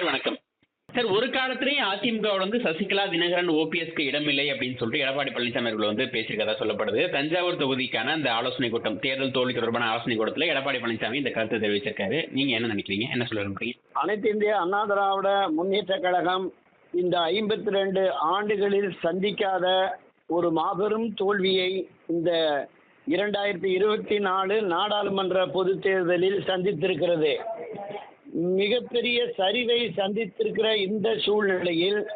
Sir வணக்கம். Sir ஒரு காலத்திலேயே அதிமுக வந்து சசிகலா தினகரன் ஓபிஎஸ்க்கு இடமில்லை அப்படின்னு சொல்லிட்டு எடப்பாடி பழனிசாமி அவர்கள் வந்து பேசியிருக்கதா சொல்லப்படுது. தஞ்சாவூர் தொகுதிக்கான அந்த ஆலோசனை கூட்டம் தேர்தல் தோல்வி தொடர்பான ஆலோசனை கூட்டத்தில் எடப்பாடி பழனிசாமி இந்த கருத்தை தெரிவிச்சிருக்காரு. நீங்க என்ன நினைக்கிறீங்க? என்ன சொல்ல விரும்புறீங்க? அனைத்து இந்திய அண்ணா திராவிட முன்னேற்ற கழகம் இந்த ஐம்பத்தி ரெண்டு ஆண்டுகளில் சந்திக்காத ஒரு மாபெரும் தோல்வியை இந்த இரண்டாயிரத்தி இருபத்தி நாலு நாடாளுமன்ற பொது தேர்தலில் சந்தித்திருக்கிறது. மிகப்பெரிய சரிவை சந்தித்திருக்கிற இந்த சூழ்நிலையில்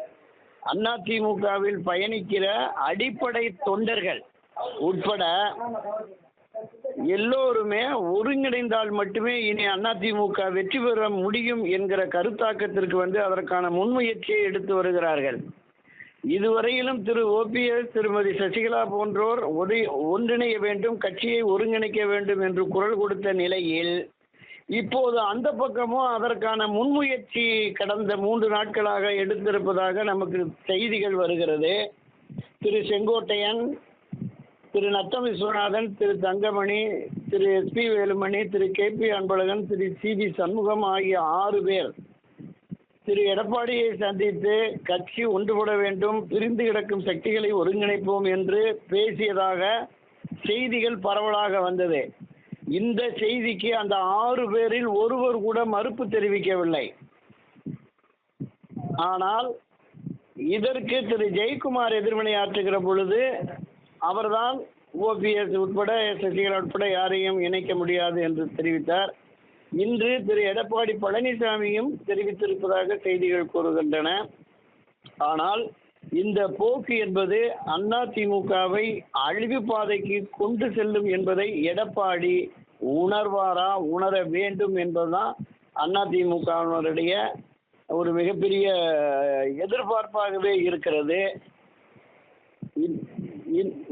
அதிமுகவில் பயணிக்கிற அடிப்படை தொண்டர்கள் உட்பட எல்லோருமே ஒருங்கிணைந்தால் மட்டுமே இனி அதிமுக வெற்றி பெற முடியும் என்கிற கருத்தாக்கத்திற்கு வந்து அதற்கான முன்முயற்சியை எடுத்து வருகிறார்கள். இதுவரையிலும் திரு ஓபிஎஸ் திருமதி சசிகலா போன்றோர் ஒதி ஒன்றிணைய வேண்டும் கட்சியை ஒருங்கிணைக்க வேண்டும் என்று குரல் கொடுத்த நிலையில் இப்போது அந்த பக்கமும் அதற்கான முன்முயற்சி கடந்த மூன்று நாட்களாக எடுத்திருப்பதாக நமக்கு செய்திகள் வருகிறது. திரு செங்கோட்டையன் திரு நத்தம் விஸ்வநாதன் திரு தங்கமணி திரு எஸ்பி வேலுமணி திரு கே பி அன்பழகன் திரு சி பி சண்முகம் ஆகிய ஆறு பேர் திரு எடப்பாடியை சந்தித்து கட்சி ஒன்றுபட வேண்டும் பிரிந்து கிடக்கும் சக்திகளை ஒருங்கிணைப்போம் என்று பேசியதாக செய்திகள் பரவலாக வந்தது. இந்த செய்திக்கு அந்த ஆறு பேரில் ஒருவர் கூட மறுப்பு தெரிவிக்கவில்லை. ஆனால் இதற்கு திரு ஜெயக்குமார் எதிர்வினையாற்றுகிற பொழுது அவர்தான் ஓபிஎஸ் உட்பட சசிகலா உட்பட யாரையும் இணைக்க முடியாது என்று தெரிவித்தார். இன்று திரு எடப்பாடி பழனிசாமியும் தெரிவித்திருப்பதாக செய்திகள் கூறுகின்றன. ஆனால் இந்த போக்கு என்பது அதிமுகவை அழிவு பாதைக்கு கொண்டு செல்லும் என்பதை எடப்பாடி உணர்வாரா? உணர வேண்டும் என்பதுதான் அதிமுகவினருடைய ஒரு மிகப்பெரிய எதிர்பார்ப்பாகவே இருக்கிறது.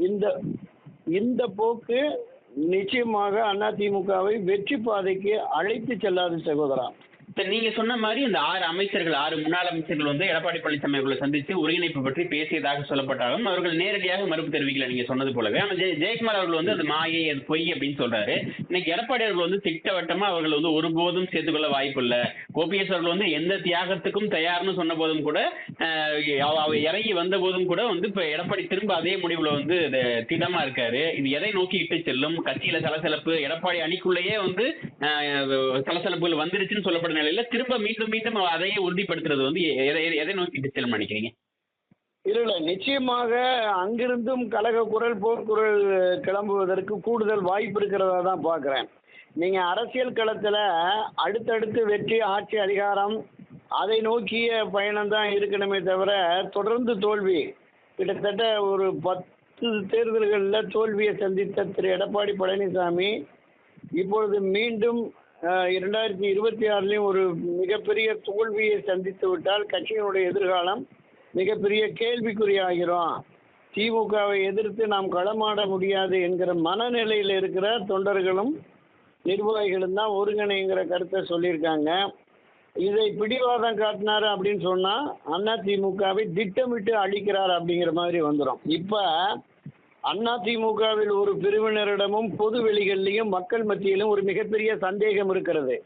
இந்த இந்த போக்கு நிச்சயமாக அதிமுகவை வெற்றி பாதைக்கு அழைத்து செல்லாது சகோதரா. நீங்க சொன்ன மாதிரி இந்த ஆறு அமைச்சர்கள் ஆறு முன்னாள் அமைச்சர்கள் வந்து எடப்பாடி பழனிசாமி அவர்களை சந்தித்து ஒருங்கிணைப்பு பற்றி பேசியதாக சொல்லப்பட்டாலும் அவர்கள் நேரடியாக மறுப்பு தெரிவிக்கல நீங்க சொன்னது போலவே. ஆனால் ஜெய ஜெயக்குமார் அவர்கள் வந்து அது மாயை அது பொய் அப்படின்னு சொல்றாரு. இன்னைக்கு எடப்பாடி அவர்கள் வந்து திட்டவட்டமா அவர்கள் வந்து ஒருபோதும் சேர்த்துக்கொள்ள வாய்ப்பு இல்லை. ஓபிஎஸ் அவர்கள் வந்து எந்த தியாகத்துக்கும் தயார்னு சொன்ன போதும் கூட அவ- இறங்கி வந்த போதும் கூட வந்து இப்ப எடப்பாடி திரும்ப அதே முடிவுல வந்து திடமா இருக்காரு. இது எதை நோக்கி இட்டு செல்லும்? கட்சியில சலசலப்பு எடப்பாடி அணிக்குள்ளேயே வந்து சலசலப்புகள் வந்துருச்சுன்னு சொல்லப்பட்ட நிலையில திரும்ப மீண்டும் மீண்டும் அதையே உறுதிப்படுத்துறது வந்து எதை எதை- நோக்கி இட்டு செல்லும் நினைக்கிறீங்க? இல்லை நிச்சயமாக அங்கிருந்தும் கழக குரல் போர்க்குரல் கிளம்புவதற்கு கூடுதல் வாய்ப்பு இருக்கிறதா தான் பார்க்குறேன். நீங்கள் அரசியல் களத்தில் அடுத்தடுத்து வெற்றி ஆட்சி அதிகாரம் அதை நோக்கிய பயணம் தான் இருக்கணுமே தவிர தொடர்ந்து தோல்வி கிட்டத்தட்ட ஒரு பத்து தேர்தல்களில் தோல்வியை சந்தித்த திரு. எடப்பாடி பழனிசாமி இப்பொழுது மீண்டும் இரண்டாயிரத்தி இருபத்தி ஆறுலேயும் ஒரு மிகப்பெரிய தோல்வியை சந்தித்து விட்டால் கட்சியினுடைய எதிர்காலம் மிகப்பெரிய கேள்விக்குறியாகிறோம். திமுகவை எதிர்த்து நாம் களமாட முடியாது என்கிற மனநிலையில் இருக்கிற தொண்டர்களும் நிர்வாகிகளும் தான் ஒருங்கிணைங்கிற கருத்தை சொல்லியிருக்காங்க. இதை பிடிவாதம் காட்டினார் அப்படின்னு சொன்னால் அதிமுகவை திட்டமிட்டு அழிக்கிறார் அப்படிங்கிற மாதிரி வந்துடும் இப்போ அதிமுகவில் ஒரு பிரிவினரிடமும் பொது வெளிகளிலும் மக்கள் மத்தியிலும் ஒரு மிகப்பெரிய சந்தேகம் இருக்கிறது.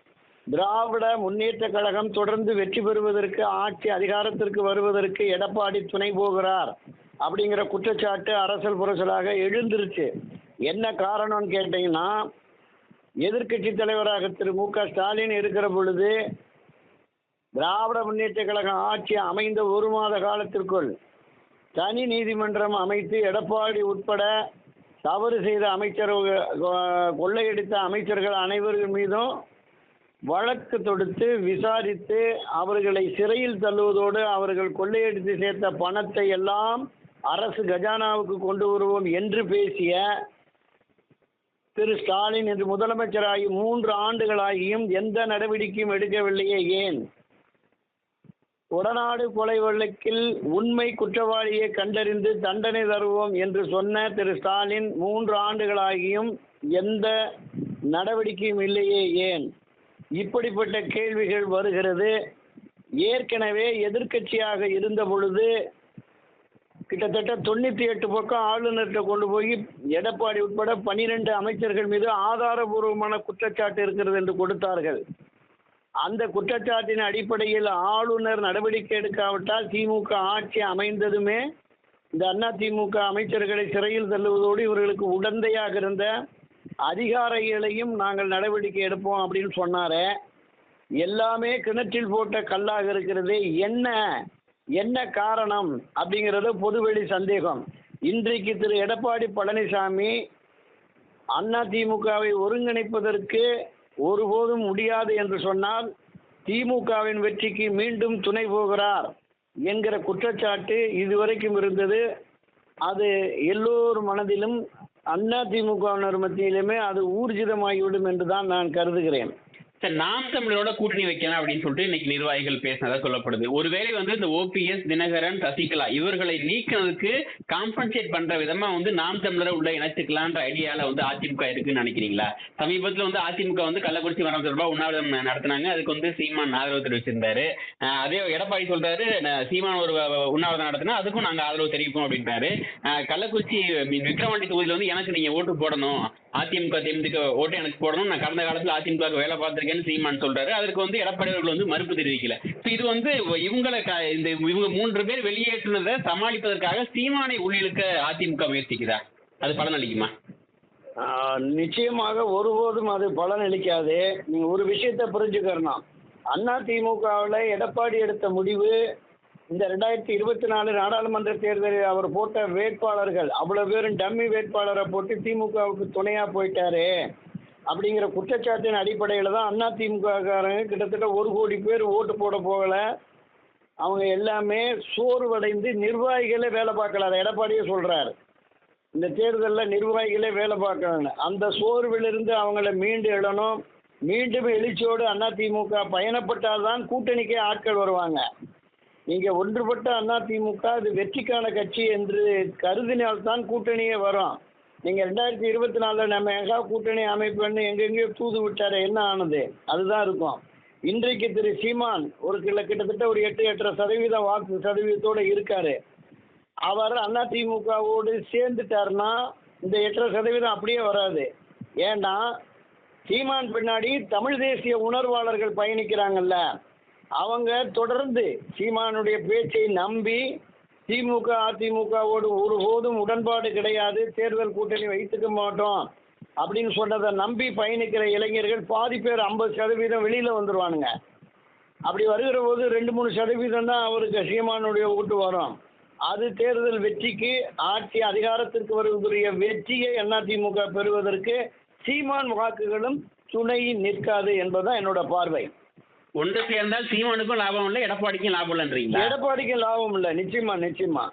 திராவிட முன்னேற்ற கழகம் தொடர்ந்து வெற்றி பெறுவதற்கு ஆட்சி அதிகாரத்திற்கு வருவதற்கு எடப்பாடி துணை போகிறார் அப்படிங்கிற குற்றச்சாட்டு அரசல் புரசலாக எழுந்துருச்சு. என்ன காரணம்னு கேட்டீங்கன்னா எதிர்க்கட்சி தலைவராக திரு மு க ஸ்டாலின் இருக்கிற பொழுது திராவிட முன்னேற்ற கழகம் ஆட்சி அமைந்த ஒரு மாத காலத்திற்குள் தனி நீதிமன்றம் அமைத்து எடப்பாடி உட்பட தவறு செய்த அமைச்சர் கொள்ளையடித்த அமைச்சர்கள் அனைவர்கள் மீதும் வழக்கு தொடுத்து விசாரித்து அவர்களை சிறையில் தள்ளுவதோடு அவர்கள் கொள்ளையடித்து சேர்த்த பணத்தை எல்லாம் அரசு கஜானாவுக்கு கொண்டு வருவோம் என்று பேசிய திரு ஸ்டாலின் இன்று முதலமைச்சராகி மூன்று ஆண்டுகளாகியும் எந்த நடவடிக்கையும் எடுக்கவில்லையே ஏன்? கொடநாடு கொலை வழக்கில் உண்மை குற்றவாளியை கண்டறிந்து தண்டனை தருவோம் என்று சொன்ன திரு ஸ்டாலின் மூன்று ஆண்டுகளாகியும் எந்த நடவடிக்கையும் இல்லையே ஏன்? இப்படிப்பட்ட கேள்விகள் வருகிறது. ஏற்கனவே எதிர்க்கட்சியாக இருந்த பொழுது கிட்டத்தட்ட தொண்ணூற்றி எட்டு பக்கம் ஆளுநர்கிட்ட கொண்டு போய் எடப்பாடி உட்பட பனிரெண்டு அமைச்சர்கள் மீது ஆதாரபூர்வமான குற்றச்சாட்டு இருக்கிறது என்று கொடுத்தார்கள். அந்த குற்றச்சாட்டின் அடிப்படையில் ஆளுநர் நடவடிக்கை எடுக்காவிட்டால் திமுக ஆட்சி அமைந்ததுமே இந்த அண்ணா திமுக அமைச்சர்களை சிறையில் தள்ளுவதோடு இவர்களுக்கு உடந்தையாக இருந்த அதிகாரிகளையும் நாங்கள் நடவடிக்கை எடுப்போம் அப்படின்னு சொன்னாரே. எல்லாமே கிணற்றில் போட்ட கல்லாக இருக்கிறது. என்ன? என்ன காரணம்? அப்படிங்கிறது பொதுவெளி சந்தேகம். இன்றைக்கு திரு. எடப்பாடி பழனிசாமி அண்ணா திமுகவை ஒருங்கிணைப்பதற்கு ஒருபோதும் முடியாது என்று சொன்னால் திமுகவின் வெற்றிக்கு மீண்டும் துணை போகிறார் என்கிற குற்றச்சாட்டு இதுவரைக்கும் இருந்தது. அது எல்லோர் மனதிலும் அண்ணா திமுகவினர் மத்தியிலுமே அது ஊர்ஜிதமாகிவிடும் என்று தான் நான் கருதுகிறேன். நாம் தமிழரோட கூட்டணி வைக்கணும் அப்படின்னு சொல்லிட்டு இன்னைக்கு நிர்வாகிகள் பேசினதா சொல்லப்படுது. ஒருவேளை வந்து இந்த ஓபிஎஸ் தினகரன் சசிகலா இவர்களை நீக்கிறதுக்கு காம்பன்சேட் பண்ற விதமா வந்து நாம் தமிழரை உள்ள இணைச்சுக்கலான்ற ஐடியால வந்து அதிமுக இருக்குன்னு நினைக்கிறீங்களா? சமீபத்துல வந்து அதிமுக வந்து கள்ளக்குறிச்சி வரம் தொடர்பாக உண்ணாவிரதம் நடத்தினாங்க. அதுக்கு வந்து சீமான் ஆதரவு தெரிவிச்சிருந்தாரு. அதே எடப்பாடி சொல்றாரு சீமான் ஒரு உண்ணாவிரதம் நடத்தினா அதுக்கும் நாங்க ஆதரவு தெரிவிப்போம் அப்படின்றாரு. கள்ளக்குறிச்சி விக்ரவாண்டி விக்கிரவாண்டி தொகுதியில வந்து எனக்கு நீங்க ஓட்டு போடணும். அதிமுக தேமுதிக ஓட்டு எனக்கு போடணும் நான் கடந்த காலத்துல அதிமுக வேலை பார்த்திருக்கேன்னு சீமான் சொல்றாரு. அதற்கு வந்து எடப்பாடி அவர்கள் வந்து மறுப்பு தெரிவிக்கல. ஸோ இது வந்து இவங்களை க- இந்த இவங்க மூன்று பேர் வெளியேற்றினதை சமாளிப்பதற்காக சீமானை உள்ளிழுக்க அதிமுக முயற்சிக்குதா? அது பலனளிக்குமா நிச்சயமாக ஒருபோதும் அது பலனளிக்காது நீங்க ஒரு விஷயத்த புரிஞ்சுக்கணும் அண்ணா திமுகவில் எடப்பாடி எடுத்த முடிவு இந்த ரெண்டாயிரத்தி இருபத்தி நாலு நாடாளுமன்ற தேர்தலில் அவர் போட்ட வேட்பாளர்கள் அவ்வளவு பேரும் டம்மி வேட்பாளரை போட்டு திமுகவுக்கு துணையா போயிட்டாரு. அப்படிங்கிற குற்றச்சாட்டின் அடிப்படையில் தான் அண்ணா திமுககாரங்க கிட்டத்தட்ட ஒரு கோடி பேர் ஓட்டு போட போகல. அவங்க எல்லாமே சோர்வடைந்து நிர்வாகிகளே வேலை பார்க்கல அதை எடப்பாடியே சொல்றாரு. இந்த தேர்தலில் நிர்வாகிகளே வேலை பார்க்கணும் அந்த சோர்விலிருந்து அவங்கள மீண்டு எழணும். மீண்டும் எழுச்சியோடு அதிமுக பயணப்பட்டால்தான் கூட்டணிக்கே ஆட்கள் வருவாங்க. நீங்கள் ஒன்றுபட்ட அதிமுக அது வெற்றிக்கான கட்சி என்று கருதினால்தான் கூட்டணியே வரும். நீங்கள் ரெண்டாயிரத்தி இருபத்தி நாலில் நம்ம எங்கா கூட்டணி அமைப்புன்னு எங்கெங்கேயோ தூது விட்டார் என்ன ஆனது? அதுதான் இருக்கும். இன்றைக்கு திரு சீமான் ஒரு சில கிட்டத்தட்ட ஒரு எட்டு எட்டரை சதவீதம் வாக்கு சதவீதத்தோடு இருக்காரு. அவர் அண்ணா திமுகவோடு சேர்ந்துட்டாருன்னா இந்த எட்டரை சதவீதம் அப்படியே வராது. ஏன்னா சீமான் பின்னாடி தமிழ் தேசிய உணர்வாளர்கள் பயணிக்கிறாங்கல்ல. அவங்க தொடர்ந்து சீமானுடைய பேச்சை நம்பி திமுக அதிமுகவோடு ஒருபோதும் உடன்பாடு கிடையாது. தேர்தல் கூட்டணி வைத்துக்க மாட்டோம் அப்படின்னு சொன்னதை நம்பி பயணிக்கிற இளைஞர்கள் பாதி பேர் ஐம்பது சதவீதம் வெளியில் வந்துடுவானுங்க அப்படி வருகிற போது ரெண்டு மூணு சதவீதம் தான் அவருக்கு சீமானுடைய ஓட்டு வரும். அது தேர்தல் வெற்றிக்கு ஆட்சி அதிகாரத்திற்கு வருவதற்குரிய வெற்றியை அதிமுக பெறுவதற்கு சீமான் வாக்குகளும் துணை நிற்காது என்பதுதான் என்னோட பார்வை. ஒன்று சேர்ந்தால் சீமானுக்கும் லாபம் இல்லை எடப்பாடிக்கும் லாபம் இல்லைன்றீங்களா? எடப்பாடிக்கும் லாபம் இல்லை. நிச்சயமா நிச்சயமா.